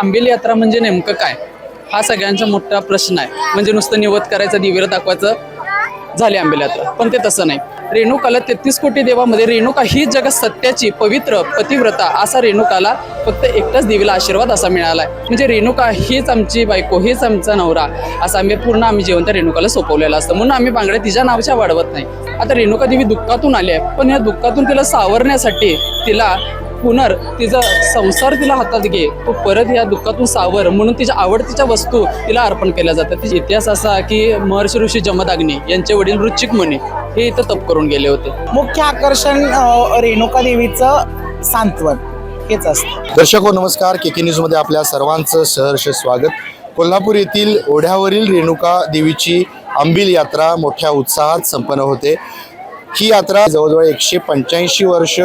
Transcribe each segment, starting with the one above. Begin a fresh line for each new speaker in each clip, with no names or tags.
आंबेल यात्रा म्हणजे नेमकं काय? हा सगळ्यांचा मोठा प्रश्न आहे. म्हणजे नुसतं निवत करायचं दिवेर दाखवायचं झाली आंबेल यात्रा. पण ते तसं नाही. रेणुकाला तेहतीस कोटी देवामध्ये रेणुका ही जगात सत्याची पवित्र पतिव्रता असा रेणुकाला फक्त एकटाच देवीला आशीर्वाद असा मिळाला आहे म्हणजे रेणुका हीच आमची बायको हीच आमचा नवरा असं आम्ही पूर्ण आम्ही जेवण त्या रेणुकाला सोपवलेलं असतं. म्हणून आम्ही बांगड्या तिच्या नावाच्या वाढवत नाही. आता रेणुका देवी दुःखातून आली आहे. पण या दुःखातून तिला सावरण्यासाठी तिला पुनर तिचा संसार तिला हातात घे. तो परत या दुःखातून सावर. म्हणून तिच्या आवडतीच्या वस्तू तिला अर्पण केल्या जातात. तिचा इतिहास असा की महर्षी ऋषी जमदाग्नी यांचे वडील रुचिक मुनी हे इथं तप करून गेले होते.
मुख्य आकर्षण रेणुका देवीचं सांत्वन. हेच असतं.
दर्शक हो नमस्कार. के के न्यूजमध्ये आपल्या सर्वांचं सहर्ष स्वागत. कोल्हापूर येथील ओढ्यावरील रेणुका देवीची आंबील यात्रा मोठ्या उत्साहात संपन्न होते. ही यात्रा जवळजवळ एकशे पंच्याऐंशी वर्ष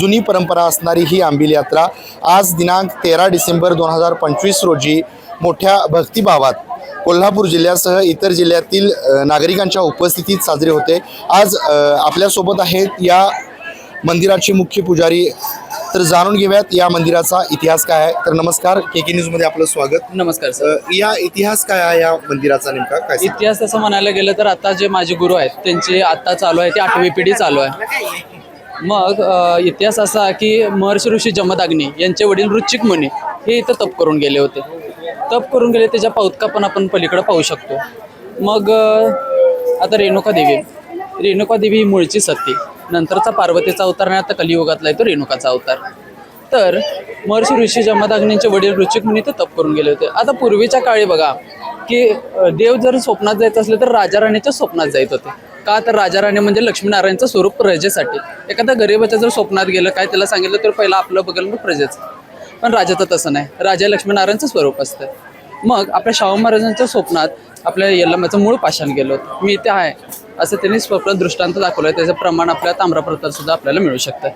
जुनी परंपरा असणारी ही आंबील यात्रा आज दिनांक तेरा डिसेंबर दोन हजार पंचवीस रोजी मोठ्या भक्तिभावात कोल्हापूर जिल्ह्यासह इतर जिल्ह्यातील नागरिकांच्या उपस्थितीत साजरे होते. आज आपल्यासोबत आहेत या मंदिराचे मुख्य पुजारी तर जाणून घेऊयात या मंदिराचा इतिहास काय आहे. तर नमस्कार के के न्यूजमध्ये आपलं स्वागत.
नमस्कार सर.
अ, या इतिहास काय आहे या मंदिराचा नेमका? काय?
इतिहास तसं म्हणायला गेलं तर आता जे माझे गुरु आहेत त्यांची आता चालू आहे ती आठवी पिढी चालू आहे. मग अ, इतिहास असा की महर्षी ऋषी जमदाग्नी यांचे वडील रुचिक मुनी हे इथं तप करून गेले होते. तप करून गेले त्याच्या पाऊतका पण आपण पलीकडे पाहू शकतो. मग अ, आता रेणुका देवी. रेणुका देवी ही मूळची सती. नंतरचा पार्वतीचा अवतार आणि आता कलियुगातला आहे तो रेणुकाचा अवतार. तर महर्षी ऋषी जमदाग्नींचे वडील ऋचिक मुनी ते तप करून गेले होते. आता पूर्वीच्या काळी बघा की देव जर स्वप्नात जायचं असलं तर राजा राणीच्या स्वप्नात जायत होते. का तर राजा राणी म्हणजे लक्ष्मीनारायणचं स्वरूप प्रजेसाठी. एखाद्या गरीबाच्या जर स्वप्नात गेलं काय त्याला सांगितलं तर पहिला आपलं बघेल मग प्रजेचं. पण राजाचं तसं नाही. राजा लक्ष्मीनारायणचं स्वरूप असतं. मग आपल्या शाहू महाराजांच्या स्वप्नात आपल्या यल्लमाचं मूळ पाषाण गेलं होतं. मी इथे आहे. असं त्यांनी स्वप्नात दृष्टांत दाखवलं त्याचं प्रमाण आपल्या ताम्रपत्रात सुद्धा आपल्याला मिळू शकतं.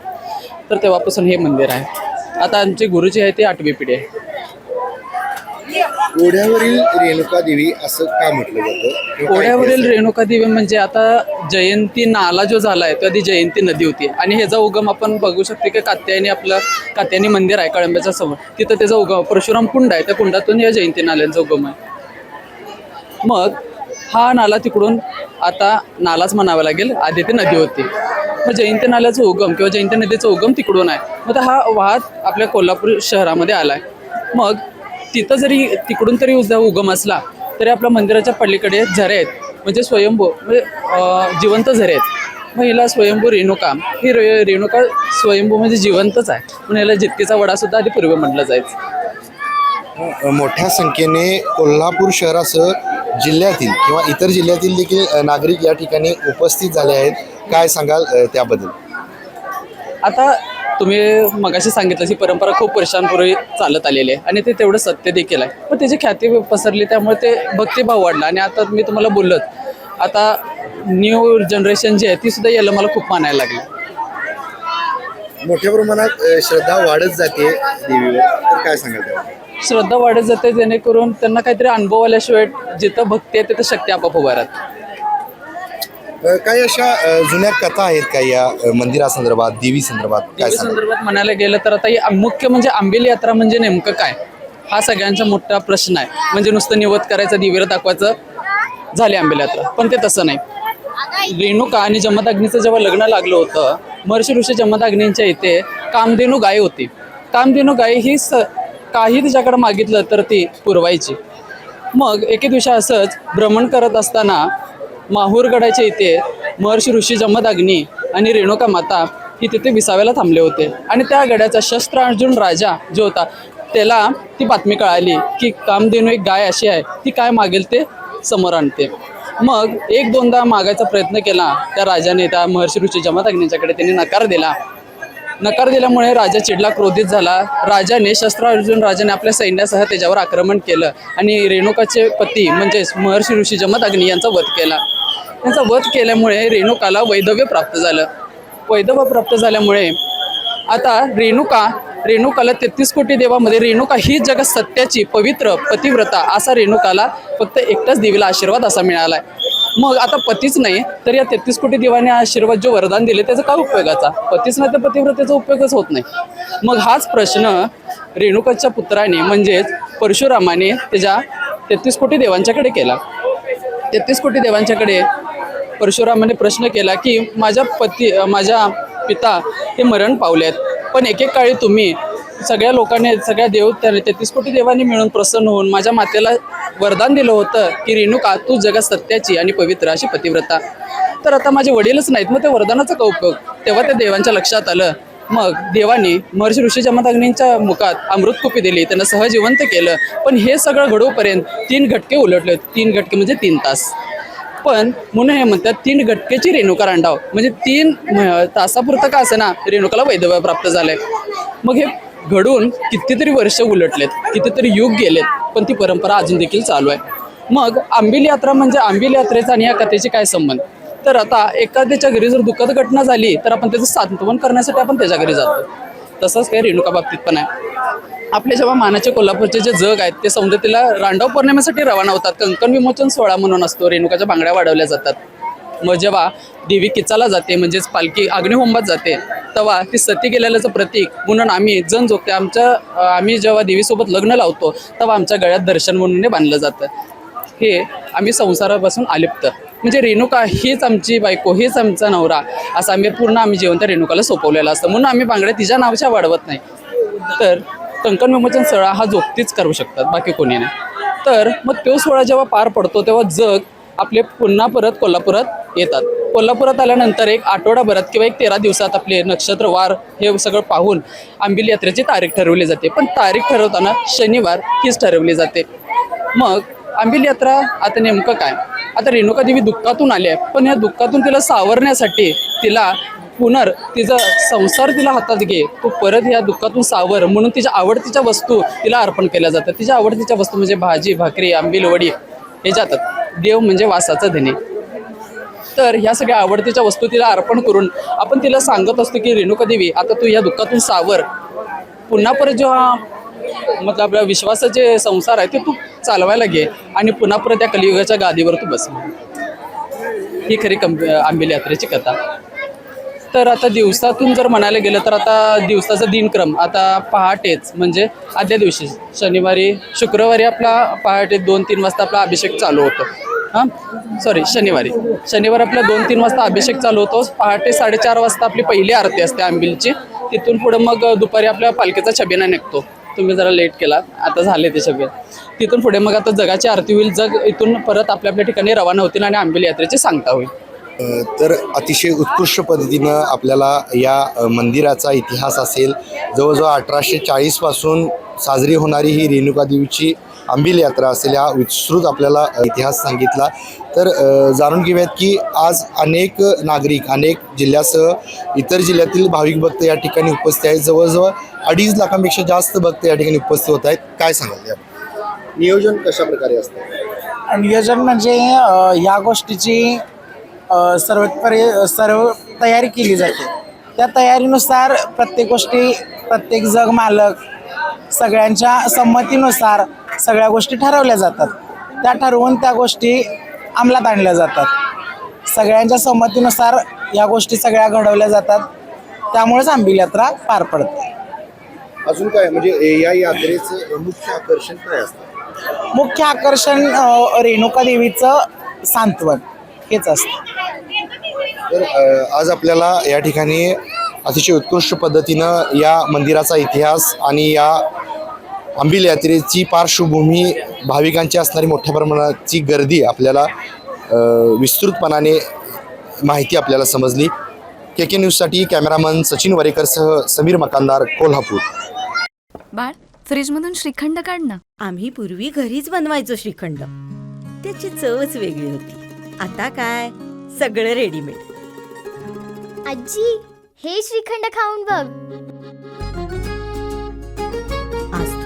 तर तेव्हापासून हे मंदिर आहे. आता आमची गुरुजी आहे ती आठवी पिढी आहे.
ओढ्यावरील रेणुका देवी असं का म्हटलं जातं?
ओढ्यावरील
आहे?
रेणुका देवी म्हणजे आता जयंती नाला जो झाला आहे तो आधी जयंती नदी होती. आणि ह्याचा उगम आपण बघू शकतो की कात्यायनी आपलं कात्यायनी मंदिर आहे कळंब्याच्या समोर. तिथं त्याचा उगम परशुराम कुंड आहे त्या कुंडातून या जयंती नाल्यांचा उगम आहे. मग हा नाला तिकडून आता नालाच म्हणावा लागेल. आधी ती नदी होती. मग जयंती नाल्याचा उगम किंवा जयंती नदीचा उगम तिकडून आहे. मग हा वाहत आपल्या कोल्हापूर शहरामध्ये आला आहे मग तिथं जरी तिकडून तरी उजा उगम असला तरी आपल्या मंदिराच्या पलीकडे झरे आहेत. म्हणजे स्वयंभू म्हणजे जिवंत झरे आहेत. मग हिला स्वयंभू रेणुका ही रे रेणुका स्वयंभू म्हणजे जिवंतच आहे. म्हणून याला जितकीचा वडासुद्धा आधी पूर्वी म्हटलं जायचं.
मोठ्या संख्येने कोल्हापूर शहरासह जिल्ह्यातील किंवा इतर जिल्ह्यातील देखील नागरिक या ठिकाणी उपस्थित झाले आहेत. काय सांगाल त्याबद्दल?
आता तुम्ही मगाशी सांगितलं ही परंपरा खूप वर्षांपूर्वी चालत आलेली आहे आणि ते तेवढं सत्य देखील आहे. पण त्याची ख्याती पसरली त्यामुळे ते भक्तिभाव वाढला. आणि आता मी तुम्हाला बोललोच आता न्यू जनरेशन जी आहे ती सुद्धा याला मला खूप मानायला लागली.
मोठ्या प्रमाणात श्रद्धा वाढत जाते देवीवर. तर काय सांगाल
श्रद्धा वाढत जाते जेणेकरून त्यांना काहीतरी अनुभव आल्याशिवाय जिथं भक्ती आहे तिथं शक्ती आपोआप उभा राहते.
अ, काही अशा अ, जुन्या कथा आहेत का या मंदिरासंदर्भात देवी संदर्भात? काय
देवी
सांगाल?
संदर्भात म्हणायला गेलं तर आता ही मुख्य म्हणजे आंबेली यात्रा म्हणजे नेमकं काय? हा सगळ्यांचा मोठा प्रश्न आहे. म्हणजे नुसतं निवत करायचं दिवेर दाखवायचं झाली आंबेली यात्रा. पण ते तसं नाही. रेणुका आणि जमदाग्नीचं जेव्हा लग्न लागलं होतं महर्षी ऋषी जमदाग्नींच्या इथे कामधेनू गाय होती. कामधेनू गाय ही स काही तिच्याकडे मागितलं तर ती पुरवायची. मग एके दिवशी असंच भ्रमण करत असताना माहूरगडाच्या इथे महर्षी ऋषी जमदाग्नी आणि रेणुका माता ही तिथे विसाव्याला थांबले होते. आणि त्या गड्याचा शस्त्र अर्जुन राजा जो होता त्याला ती बातमी कळाली की कामधेनू एक गाय अशी आहे ती काय मागेल ते समोर आणते. मग एक दोनदा मागायचा प्रयत्न केला त्या राजाने त्या महर्षी ऋषी जमदाग्नीच्याकडे त्यांनी नकार दिला. नकार दिल्यामुळे राजा चिडला क्रोधित झाला. राजाने शस्त्र अर्जुन राजाने आपल्या सैन्यासह त्याच्यावर आक्रमण केलं आणि रेणुकाचे पती म्हणजेच महर्षी ऋषी जमदग्नी यांचा वध केला. त्यांचा वध केल्यामुळे रेणुकाला वैधव्य प्राप्त झालं. वैधव्य प्राप्त झाल्यामुळे आता रेणुका रेणुकाला तेहतीस कोटी देवामध्ये रेणुका ही जगात सत्याची पवित्र पतिव्रता असा रेणुकाला फक्त एकटाच देवीला आशीर्वाद असा मिळाला आहे मग आता पतीच नाही तर या तेहतीस कोटी देवाने आशीर्वाद जो वरदान दिले त्याचा काय उपयोगाचा? पतीच नाही तर पतिव्रतेचा उपयोगच होत नाही. मग हाच प्रश्न रेणुकाच्या पुत्राने म्हणजेच परशुरामाने त्याच्या तेहतीस कोटी देवांच्याकडे केला. तेहतीस कोटी देवांच्याकडे परशुरामाने प्रश्न केला की माझ्या पती माझ्या पिता हे मरण पावलेत पण एकेक काळी तुम्ही सगळ्या लोकांनी सगळ्या देव तेहतीस कोटी देवांनी मिळून प्रसन्न होऊन माझ्या मातेला वरदान दिलं होतं की रेणुका तू जगात सत्याची आणि पवित्र अशी पतिव्रता. तर आता माझे वडीलच नाहीत मग ते वरदानाचा का उपयोग? तेव्हा त्या देवांच्या लक्षात आलं. मग देवाने महर्षी ऋषी जमदाग्नींच्या मुखात अमृतकुपी दिली त्यांना सहजिवंत केलं. पण हे सगळं घडवूपर्यंत तीन घटके उलटले तीन घटके म्हणजे तीन तास. पण म्हणून हे म्हणतात तीन घटकेची रेणुका रांडाव. म्हणजे तीन तासापुरतं का असं ना रेणुकाला वैधव्य प्राप्त झालंय. मग हे घडून कितीतरी वर्ष उलटलेत कितीतरी युग गेलेत पण ती परंपरा अजून देखील चालू आहे. मग आंबील यात्रा म्हणजे आंबील यात्रेचा आणि या कथेचे काय संबंध? तर आता एखाद्याच्या घरी जर दुःखद घटना झाली तर आपण त्याचं सांत्वन करण्यासाठी आपण त्याच्या घरी जातो. तसंच काही रेणुका बाबतीत पण आहे. आपले जेव्हा मानाचे कोल्हापूरचे जे जग आहेत ते सौंदतीला रांडव पौर्णिमेसाठी रवाना होतात. कंकण विमोचन सोहळा म्हणून असतो. रेणुकाच्या बांगड्या वाढवल्या जातात. मग जेव्हा देवी किचाला जाते म्हणजेच पालखी अग्निहोंबात जाते. तेव्हा ती सती गेलेल्याचं प्रतीक म्हणून आम्ही जण जोगते आमच्या आम्ही जेव्हा देवीसोबत लग्न लावतो तेव्हा आमच्या गळ्यात दर्शन म्हणून बांधलं जातं. हे आम्ही संसारापासून आलिप्त. म्हणजे रेणुका हीच आमची बायको हेच आमचा नवरा असं आम्ही पूर्ण आम्ही जेवण त्या रेणुकाला सोपवलेलं असतं. म्हणून आम्ही बांगड्या तिच्या नावाच्या वाढवत नाही. तर कंकण विमोचन सोहळा हा जोगतीच करू शकतात बाकी कोणी नाही. तर मग तो सोहळा जेव्हा पार पडतो तेव्हा जग आपले पुन्हा परत कोल्हापुरात येतात. कोल्हापुरात आल्यानंतर एक आठवडाभरात किंवा एक तेरा दिवसात आपले नक्षत्र वार हे सगळं पाहून आंबिल यात्रेची तारीख ठरवली जाते. पण तारीख ठरवताना शनिवार हीच ठरवली जाते. मग आंबिल यात्रा आता नेमकं काय? आता रेणुका देवी दुःखातून आली आहे पण या दुःखातून तिला सावरण्यासाठी तिला पुनर तिचा संसार तिला हातात घे. तू परत या दुःखातून सावर म्हणून तिच्या आवडतीच्या वस्तू तिला अर्पण केल्या जातात. तिच्या आवडतीच्या वस्तू म्हणजे भाजी भाकरी आंबील वडी हे जातात. देव म्हणजे वासाचा धने. तर ह्या सगळ्या आवडतीच्या वस्तू तिला अर्पण करून आपण तिला सांगत असतो की रेणुका देवी आता तू या दुःखातून सावर. पुन्हा परत जेव्हा मतलब आपल्या विश्वासाचे संसार आहे ते तू चालवायला घे आणि पुन्हा परत त्या कलियुगाच्या गादीवर तू बस. ही खरी कंब आंबिल यात्रेची कथा. तर आता दिवसातून जर म्हणायला गेलं तर आता दिवसाचा दिनक्रम आता पहाटेच म्हणजे आदल्या दिवशी शनिवारी शुक्रवारी आपला पहाटे दोन तीन वाजता आपला अभिषेक चालू होतो. हां? सॉरी शनिवारी. शनिवार आपला दोन तीन वाजता अभिषेक चालू होतो. पहाटे साडेचार वाजता आपली पहिली आरती असते आंबिलची. तिथून पुढं मग दुपारी आपल्या पालखीचा छबिना निघतो. तुम्ही जरा लेट केला आता झाले ते छबे तिथून पुढे मग आता जगाची आरती होईल. जग इथून परत आपल्या आपल्या ठिकाणी रवाना होतील आणि आंबिल यात्रेची सांगता होईल.
तर अतिशय उत्कृष्ट पद्धतीनं आपल्याला या मंदिराचा इतिहास असेल. जवळजवळ अठराशे चाळीसपासून साजरी होणारी ही रेणुकादेवीची आंबील यात्रा असेल हा विस्तृत आपल्याला इतिहास सांगितला. तर जाणून घेऊयात की आज अनेक नागरिक अनेक जिल्ह्यासह इतर जिल्ह्यातील भाविक भक्त या ठिकाणी उपस्थित आहेत. जवळजवळ अडीच लाखांपेक्षा जास्त भक्त या ठिकाणी उपस्थित होत आहेत. काय सांगाल या नियोजन कशा प्रकारे असतं?
नियोजन म्हणजे या गोष्टीची अ, सर्व परि सर्व तयारी केली जाते. त्या तयारीनुसार प्रत्येक गोष्टी प्रत्येक जग मालक सगळ्यांच्या संमतीनुसार सगळ्या गोष्टी ठरवल्या जातात. त्या ठरवून त्या गोष्टी अंमलात आणल्या जातात. सगळ्यांच्या संमतीनुसार या गोष्टी सगळ्या घडवल्या जातात. त्यामुळेच आंबील यात्रा पार पडते.
अजून काय? म्हणजे या यात्रेचं मुख्य आकर्षण काय असतं?
मुख्य आकर्षण रेणुका देवीचं सांत्वन हेच असतं.
तर आज आपल्याला या ठिकाणी अतिशय उत्कृष्ट पद्धतीनं या मंदिराचा इतिहास आणि या आंबील यात्रेची पार्श्वभूमी भाविकांची असणारी मोठ्या प्रमाणाची गर्दी आपल्याला विस्तृतपणाने माहिती आपल्याला समजली. के के न्यूजसाठी कॅमेरामन सचिन वरेकरसह समीर मकानदार कोल्हापूर.
बाळ फ्रीजमधून श्रीखंड काढ ना.
आम्ही पूर्वी घरीच बनवायचो श्रीखंड. त्याची चवच वेगळी होती. आता काय? सगळं रेडीमेड
आजी हे श्रीखंड खाऊन बघ.